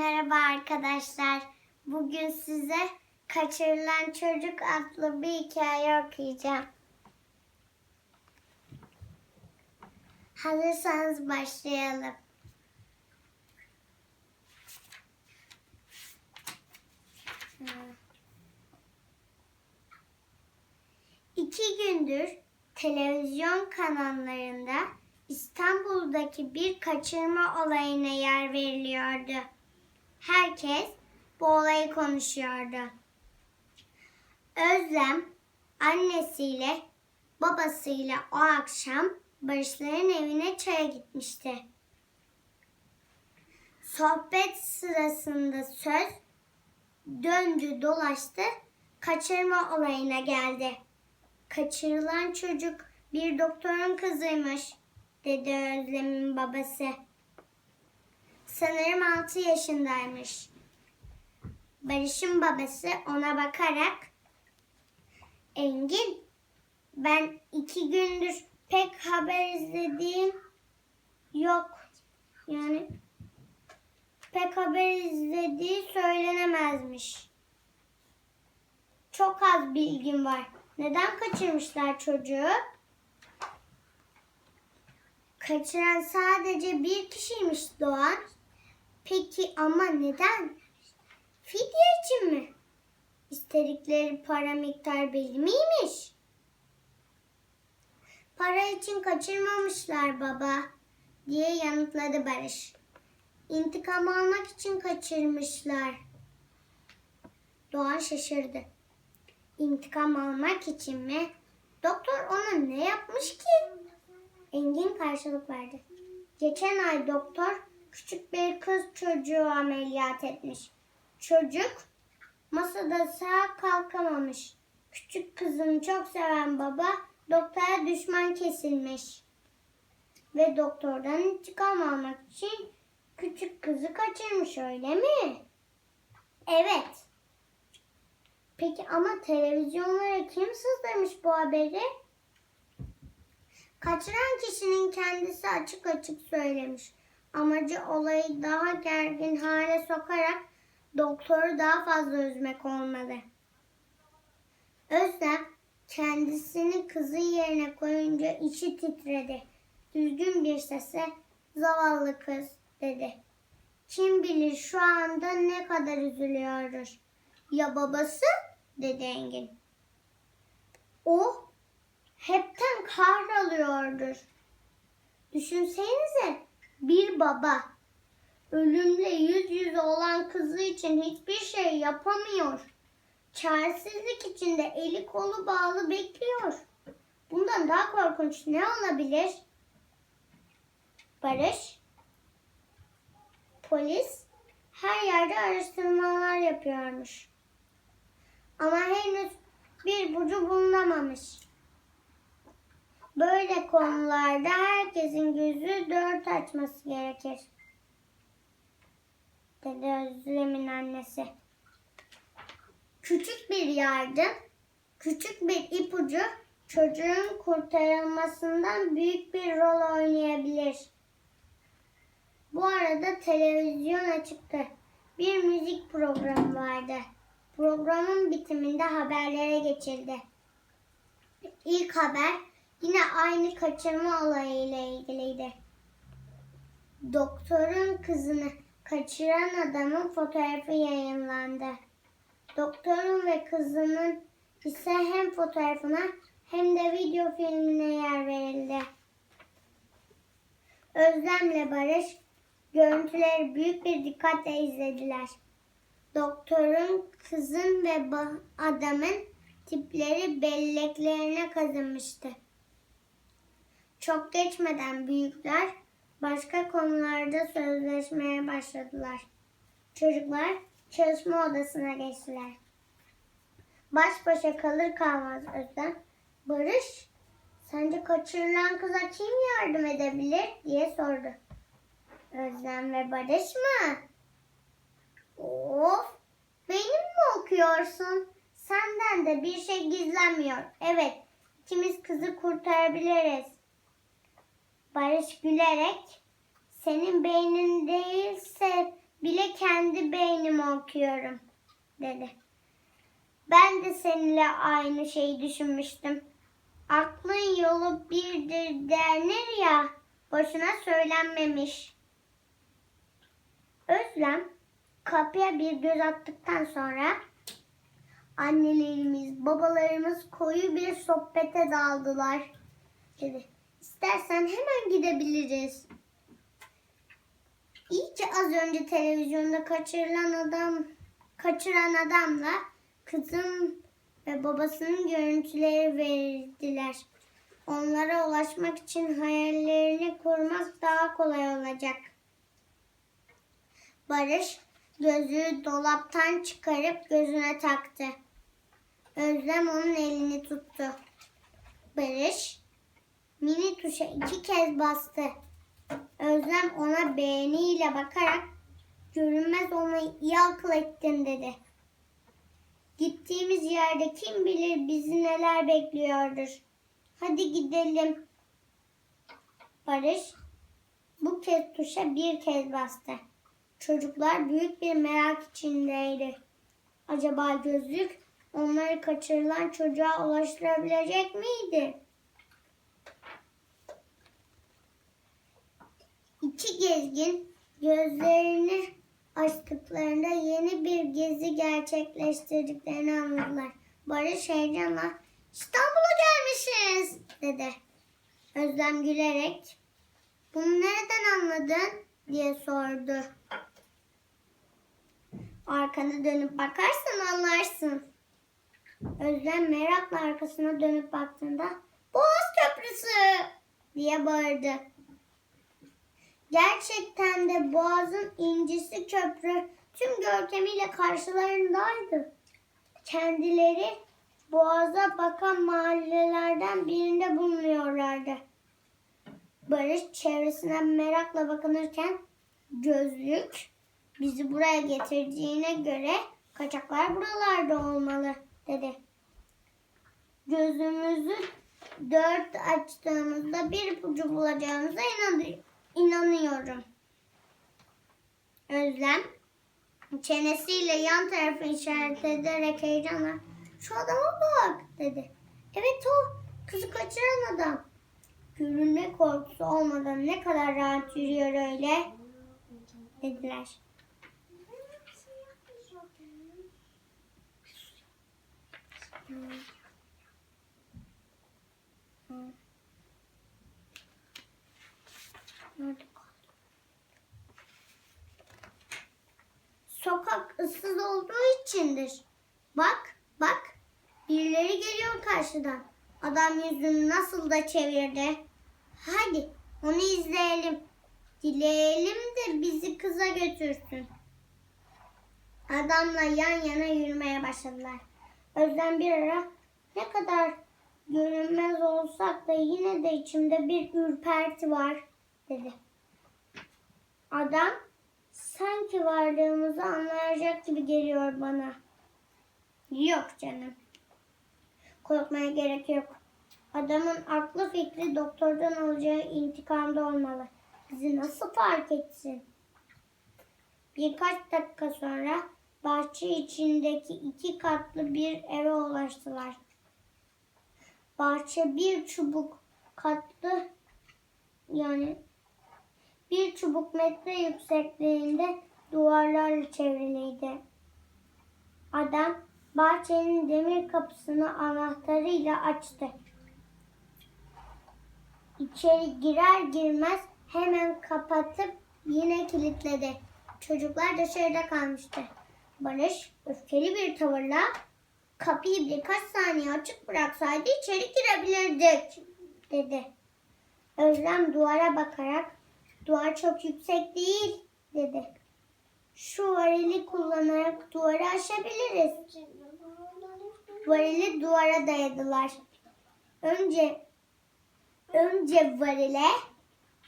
Merhaba arkadaşlar. Bugün size Kaçırılan Çocuk adlı bir hikaye okuyacağım. Hazırsanız başlayalım. İki gündür televizyon kanallarında İstanbul'daki bir kaçırma olayına yer veriliyordu. Herkes bu olayı konuşuyordu. Özlem annesiyle babasıyla o akşam Barışların evine çaya gitmişti. Sohbet sırasında söz döndü dolaştı kaçırma olayına geldi. Kaçırılan çocuk bir doktorun kızıymış dedi Özlem'in babası. Sanırım 6 yaşındaymış. Barış'ın babası ona bakarak Engin ben iki gündür pek haber izlediğim yok. Yani pek haber izlediği söylenemezmiş. Çok az bilgim var. Neden kaçırmışlar çocuğu? Kaçıran sadece bir kişiymiş Doğan. Peki ama neden? Fidye için mi? İstedikleri para miktar belli miymiş? Para için kaçırmamışlar baba diye yanıtladı Barış. İntikam almak için kaçırmışlar. Doğan şaşırdı. İntikam almak için mi? Doktor ona ne yapmış ki? Engin karşılık verdi. Geçen ay doktor küçük bir kız çocuğu ameliyat etmiş. Çocuk masada sağ kalkamamış. Küçük kızını çok seven baba doktora düşman kesilmiş. Ve doktordan intikam almak için küçük kızı kaçırmış öyle mi? Evet. Peki ama televizyonlara kim sızdırmış bu haberi? Kaçıran kişinin kendisi açık açık söylemiş. Amacı olayı daha gergin hale sokarak doktoru daha fazla üzmek olmalı. Özlem kendisini kızı yerine koyunca içi titredi. Düzgün bir sesle zavallı kız dedi. Kim bilir şu anda ne kadar üzülüyordur. Ya babası? dedi Engin. O hepten kahroluyordur. Düşünsenize bir baba ölümle yüz yüze olan kızı için hiçbir şey yapamıyor. Çaresizlik içinde eli kolu bağlı bekliyor. Bundan daha korkunç ne olabilir? Barış, polis her yerde araştırmalar yapıyormuş. Ama henüz bir bucu bulunamamış. Böyle konularda herkesin gözü dört açması gerekir. Dedi Özlem'in annesi. Küçük bir yardım, küçük bir ipucu çocuğun kurtarılmasından büyük bir rol oynayabilir. Bu arada televizyon açıktı. Bir müzik programı vardı. Programın bitiminde haberlere geçildi. İlk haber yine aynı kaçırma olayı ile ilgiliydi. Doktorun kızını kaçıran adamın fotoğrafı yayınlandı. Doktorun ve kızının ise hem fotoğrafına hem de video filmine yer verildi. Özlemle Barış görüntüleri büyük bir dikkatle izlediler. Doktorun, kızın ve adamın tipleri belleklerine kazınmıştı. Çok geçmeden büyükler başka konularda sözleşmeye başladılar. Çocuklar çalışma odasına geçtiler. Baş başa kalır kalmaz Özlem, Barış, sence kaçırılan kıza kim yardım edebilir diye sordu. Özlem ve Barış mı? Of, benim mi okuyorsun? Senden de bir şey gizlenmiyor. Evet, ikimiz kızı kurtarabiliriz. Barış gülerek, senin beynin değilse bile kendi beynimi okuyorum dedi. Ben de seninle aynı şeyi düşünmüştüm. Aklın yolu birdir denir ya, boşuna söylenmemiş. Özlem kapıya bir göz attıktan sonra annelerimiz, babalarımız koyu bir sohbete daldılar. Dedi. İstersen hemen gidebiliriz. İyice az önce televizyonda kaçırılan adam, kaçıran adamla kızım ve babasının görüntüleri verdiler. Onlara ulaşmak için hayallerini kurmak daha kolay olacak. Barış gözlüğü dolaptan çıkarıp gözüne taktı. Özlem onun elini tuttu. Barış mini tuşa iki kez bastı. Özlem ona beğeniyle bakarak görünmez olmayı iyi akıl ettin dedi. Gittiğimiz yerde kim bilir bizi neler bekliyordur. Hadi gidelim. Barış bu kez tuşa bir kez bastı. Çocuklar büyük bir merak içindeydi. Acaba gözlük onları kaçırılan çocuğa ulaştırabilecek miydi? İki gezgin gözlerini açtıklarında yeni bir gezi gerçekleştirdiklerini anladılar. Barış heyecanla İstanbul'a gelmişiz dedi. Özlem gülerek bunu nereden anladın diye sordu. Arkana dönüp bakarsan anlarsın. Özlem merakla arkasına dönüp baktığında Boğaz Köprüsü diye bağırdı. Gerçekten de Boğaz'ın incisi köprü tüm görkemiyle karşılarındaydı. Kendileri Boğaz'a bakan mahallelerden birinde bulunuyorlardı. Barış çevresine merakla bakınırken gözlük bizi buraya getirdiğine göre kaçaklar buralarda olmalı dedi. Gözümüzü dört açtığımızda bir ipucu bulacağımıza inanıyorum inanıyorum. Özlem çenesiyle yan tarafı işaret ederek heyecanla şu adama bak dedi. Evet o kızı kaçıran adam. Görünme korkusu olmadan ne kadar rahat yürüyor öyle dediler. Kaldı? Sokak ıssız olduğu içindir. Bak, bak. Birileri geliyor karşıdan. Adam yüzünü nasıl da çevirdi. Hadi onu izleyelim. Dileyelim de bizi kıza götürsün. Adamla yan yana yürümeye başladılar. Özlem bir ara ne kadar görünmez olsak da yine de içimde bir ürperti var dedi. Adam sanki varlığımızı anlayacak gibi geliyor bana. Yok canım. Korkmaya gerek yok. Adamın aklı fikri doktordan alacağı intikamda olmalı. Bizi nasıl fark etsin? Birkaç dakika sonra bahçe içindeki iki katlı bir eve ulaştılar. Bahçe bir çubuk katlı yani bir çubuk metre yüksekliğinde duvarlarla çevriliydi. Adam bahçenin demir kapısını anahtarıyla açtı. İçeri girer girmez hemen kapatıp yine kilitledi. Çocuklar dışarıda kalmıştı. Barış öfkeli bir tavırla kapıyı birkaç saniye açık bıraksaydı içeri girebilirdik dedi. Özlem duvara bakarak duvar çok yüksek değil dedi. Şu varili kullanarak duvarı aşabiliriz. Varili duvara dayadılar. Önce önce varile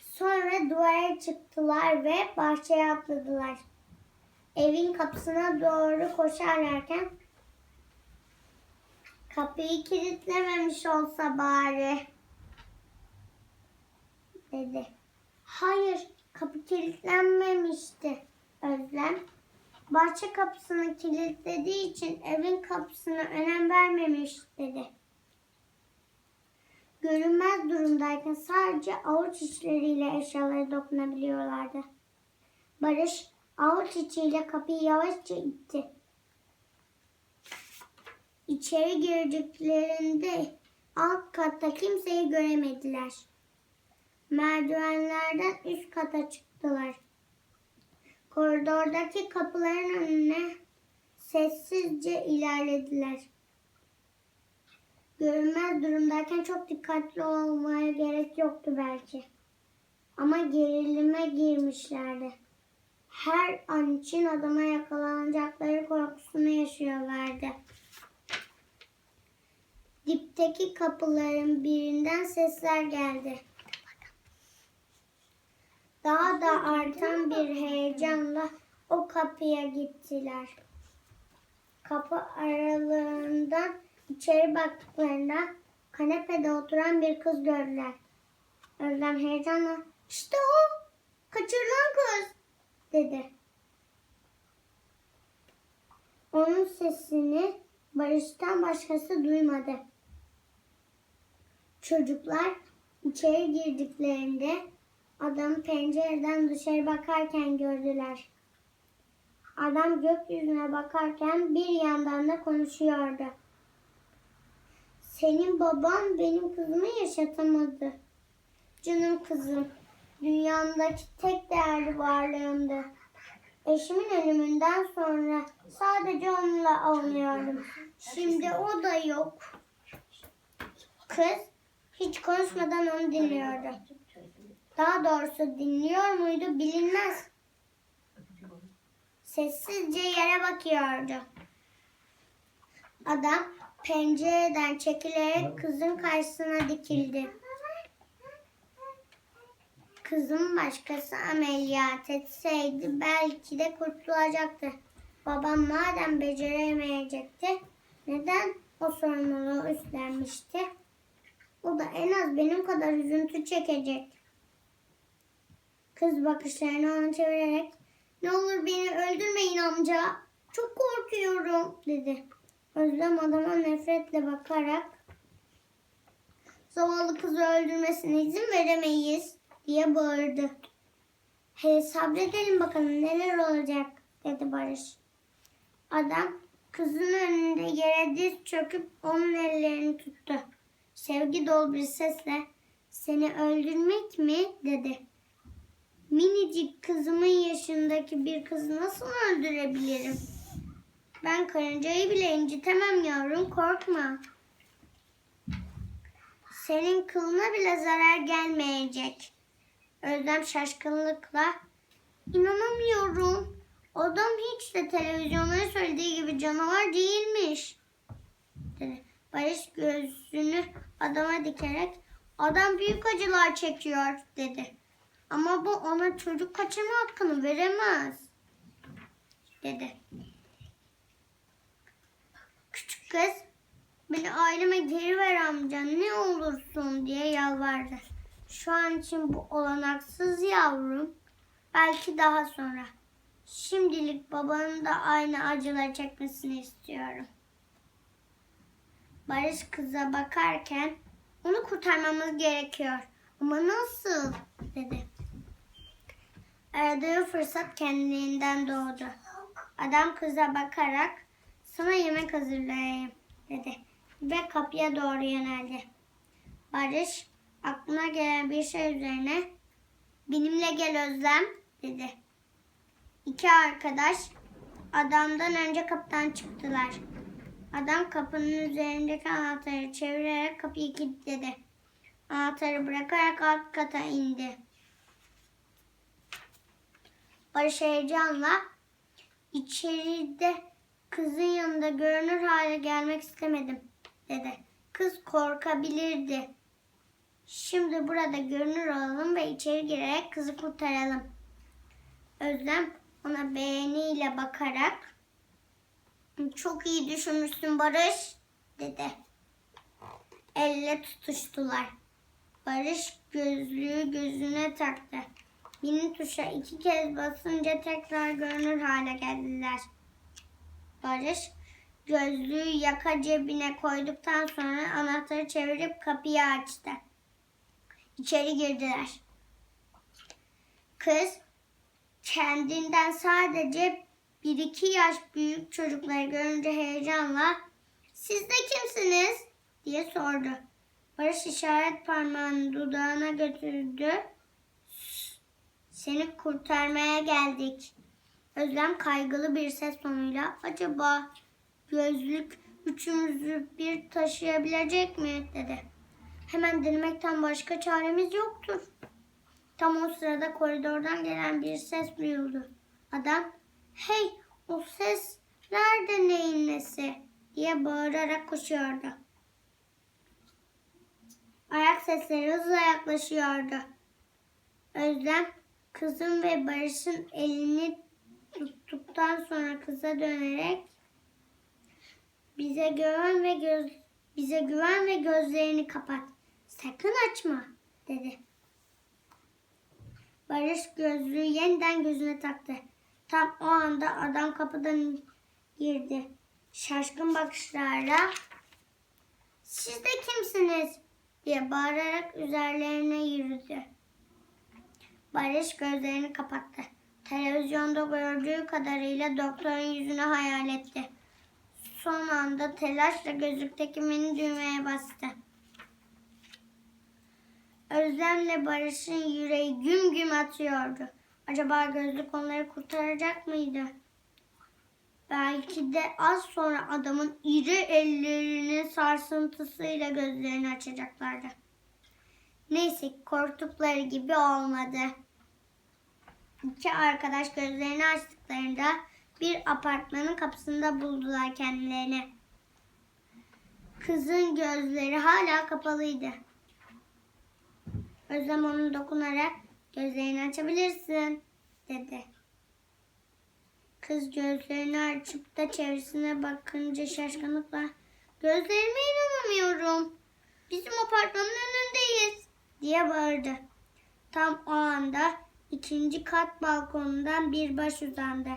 sonra duvara çıktılar ve bahçeye atladılar. Evin kapısına doğru koşarlarken kapıyı kilitlememiş olsa bari dedi. Hayır, kapı kilitlenmemişti Özlem. Bahçe kapısını kilitlediği için evin kapısına önem vermemiş dedi. Görünmez durumdayken sadece avuç içleriyle eşyalara dokunabiliyorlardı. Barış avuç içiyle kapıyı yavaşça itti. İçeri girdiklerinde alt katta kimseyi göremediler. Merdivenlerden üst kata çıktılar. Koridordaki kapıların önüne sessizce ilerlediler. Görünmez durumdayken çok dikkatli olmaya gerek yoktu belki. Ama gerilime girmişlerdi. Her an için adama yakalanacakları korkusunu yaşıyorlardı. Dipteki kapıların birinden sesler geldi. Daha da artan bir heyecanla o kapıya gittiler. Kapı aralığından içeri baktıklarında kanepede oturan bir kız gördüler. Özlem heyecanla işte o kaçırılan kız dedi. Onun sesini Barış'tan başkası duymadı. Çocuklar içeri girdiklerinde adamı pencereden dışarı bakarken gördüler. Adam gökyüzüne bakarken bir yandan da konuşuyordu. Senin baban benim kızımı yaşatamadı. Canım kızım, dünyamdaki tek değerli varlığımdı. Eşimin ölümünden sonra sadece onunla oynuyordum. Şimdi o da yok. Kız hiç konuşmadan onu dinliyordu. Daha doğrusu dinliyor muydu bilinmez. Sessizce yere bakıyordu. Adam pencereden çekilerek kızın karşısına dikildi. Kızım başkası ameliyat etseydi belki de kurtulacaktı. Babam madem beceremeyecekti, neden o sorumluluğu üstlenmişti? O da en az benim kadar üzüntü çekecek. Kız bakışlarını ona çevirerek ne olur beni öldürmeyin amca. Çok korkuyorum dedi. Özlem adama nefretle bakarak zavallı kızı öldürmesine izin veremeyiz diye bağırdı. Hele sabredelim bakalım neler olacak dedi Barış. Adam kızın önünde yere diz çöküp onun ellerini tuttu. Sevgi dolu bir sesle seni öldürmek mi dedi. Minicik kızımın yaşındaki bir kızı nasıl öldürebilirim? Ben karıncayı bile incitemem yavrum korkma. Senin kılına bile zarar gelmeyecek. Özlem şaşkınlıkla inanamıyorum. Adam hiç de televizyonların söylediği gibi canavar değilmiş. Dedi. Barış gözünü adama dikerek adam büyük acılar çekiyor dedi. Ama bu ona çocuk kaçırma hakkını veremez dedi. Küçük kız beni aileme geri ver amca ne olursun diye yalvardı. Şu an için bu olanaksız yavrum. Belki daha sonra. Şimdilik babanın da aynı acıları çekmesini istiyorum. Barış kıza bakarken onu kurtarmamız gerekiyor. Ama nasıl? dedi. Aradığı fırsat kendiliğinden doğdu. Adam kıza bakarak sana yemek hazırlayayım dedi. Ve kapıya doğru yöneldi. Barış aklına gelen bir şey üzerine benimle gel Özlem dedi. İki arkadaş adamdan önce kapıdan çıktılar. Adam kapının üzerindeki anahtarı çevirerek kapıyı kilitledi. Anahtarı bırakarak alt kata indi. Barış heyecanla içeride kızın yanında görünür hale gelmek istemedim dedi. Kız korkabilirdi. Şimdi burada görünür olalım ve içeri girerek kızı kurtaralım. Özlem ona beğeniyle bakarak çok iyi düşünmüşsün Barış dedi. Elle tutuştular. Barış gözlüğü gözüne taktı. Mini tuşa iki kez basınca tekrar görünür hale geldiler. Barış gözlüğü yaka cebine koyduktan sonra anahtarı çevirip kapıyı açtı. İçeri girdiler. Kız kendinden sadece bir iki yaş büyük çocukları görünce heyecanla siz de kimsiniz diye sordu. Barış işaret parmağını dudağına götürdü. Seni kurtarmaya geldik. Özlem kaygılı bir ses tonuyla acaba gözlük üçümüzü bir taşıyabilecek mi dedi. Hemen denemekten başka çaremiz yoktur. Tam o sırada koridordan gelen bir ses duyuldu. Adam hey o sesler de neyin nesi diye bağırarak koşuyordu. Ayak sesleri hızla yaklaşıyordu. Özlem kızın ve Barış'ın elini tuttuktan sonra kıza dönerek bize güven ve göz bize güven ve gözlerini kapat. Sakın açma dedi. Barış gözlüğü yeniden gözüne taktı. Tam o anda adam kapıdan girdi. Şaşkın bakışlarla siz de kimsiniz diye bağırarak üzerlerine yürüdü. Barış gözlerini kapattı. Televizyonda gördüğü kadarıyla doktorun yüzünü hayal etti. Son anda telaşla gözlükteki mini düğmeye bastı. Özlemle Barış'ın yüreği güm güm atıyordu. Acaba gözlük onları kurtaracak mıydı? Belki de az sonra adamın iri ellerinin sarsıntısıyla gözlerini açacaklardı. Neyse korktukları gibi olmadı. İki arkadaş gözlerini açtıklarında bir apartmanın kapısında buldular kendilerini. Kızın gözleri hala kapalıydı. Özlem onu dokunarak gözlerini açabilirsin dedi. Kız gözlerini açıp da çevresine bakınca şaşkınlıkla gözlerime inanamıyorum. Bizim apartmanın önündeyiz diye bağırdı. Tam o anda ikinci kat balkonundan bir baş uzandı.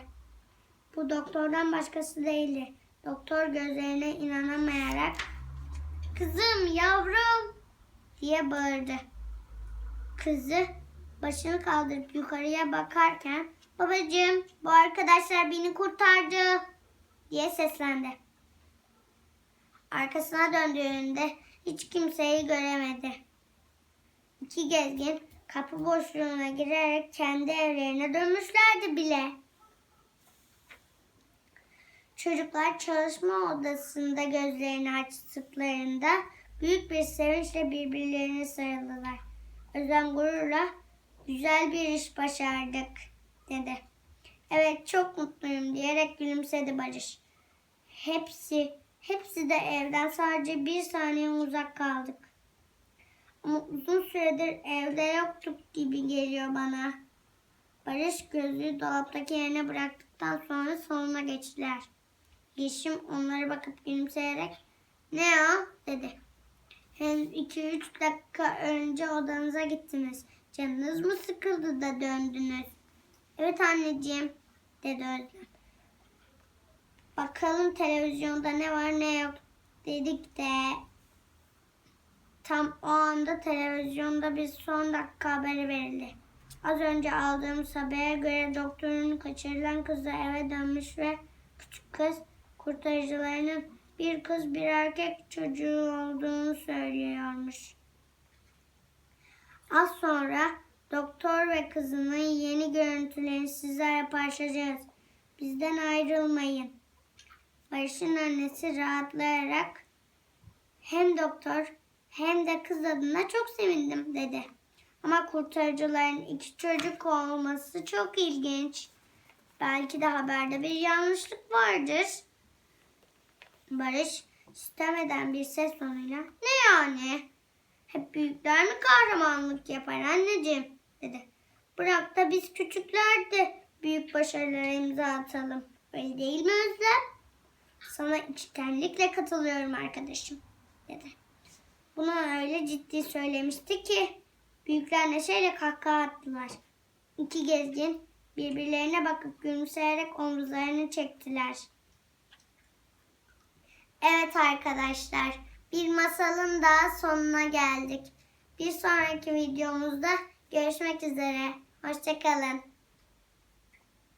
Bu doktordan başkası değildi. Doktor gözlerine inanamayarak kızım yavrum diye bağırdı. Kızı başını kaldırıp yukarıya bakarken babacığım bu arkadaşlar beni kurtardı diye seslendi. Arkasına döndüğünde hiç kimseyi göremedi. İki gezgin kapı boşluğuna girerek kendi evlerine dönmüşlerdi bile. Çocuklar çalışma odasında gözlerini açtıklarında büyük bir sevinçle birbirlerine sarıldılar. Özlem gururla güzel bir iş başardık dedi. Evet çok mutluyum diyerek gülümsedi Barış. Hepsi, hepsi de evden sadece bir saniye uzak kaldık. Ama uzun süredir evde yoktuk gibi geliyor bana. Barış gözlüğü dolaptaki yerine bıraktıktan sonra salona geçtiler. Yeşim onlara bakıp gülümseyerek ne ya dedi. Henüz 2-3 dakika önce odanıza gittiniz. Canınız mı sıkıldı da döndünüz? Evet anneciğim dedi Özlem. Bakalım televizyonda ne var ne yok dedik de tam o anda televizyonda bir son dakika haberi verildi. Az önce aldığımız habere göre doktorun kaçırılan kızı eve dönmüş ve küçük kız kurtarıcılarının bir kız bir erkek çocuğu olduğunu söylüyormuş. Az sonra doktor ve kızının yeni görüntülerini sizlerle paylaşacağız. Bizden ayrılmayın. Barış'ın annesi rahatlayarak hem doktor hem de kız adına çok sevindim dedi. Ama kurtarıcıların iki çocuk olması çok ilginç. Belki de haberde bir yanlışlık vardır. Barış istemeden bir ses tonuyla ne yani? Hep büyükler mi kahramanlık yapar anneciğim dedi. Bırak da biz küçükler de büyük başarılara imza atalım. Öyle değil mi Özlem? Sana içtenlikle katılıyorum arkadaşım dedi. Bunu öyle ciddi söylemişti ki büyükler neşeyle kahkaha attılar. İki gezgin birbirlerine bakıp gülümseyerek omuzlarını çektiler. Evet arkadaşlar, bir masalın daha sonuna geldik. Bir sonraki videomuzda görüşmek üzere. Hoşçakalın.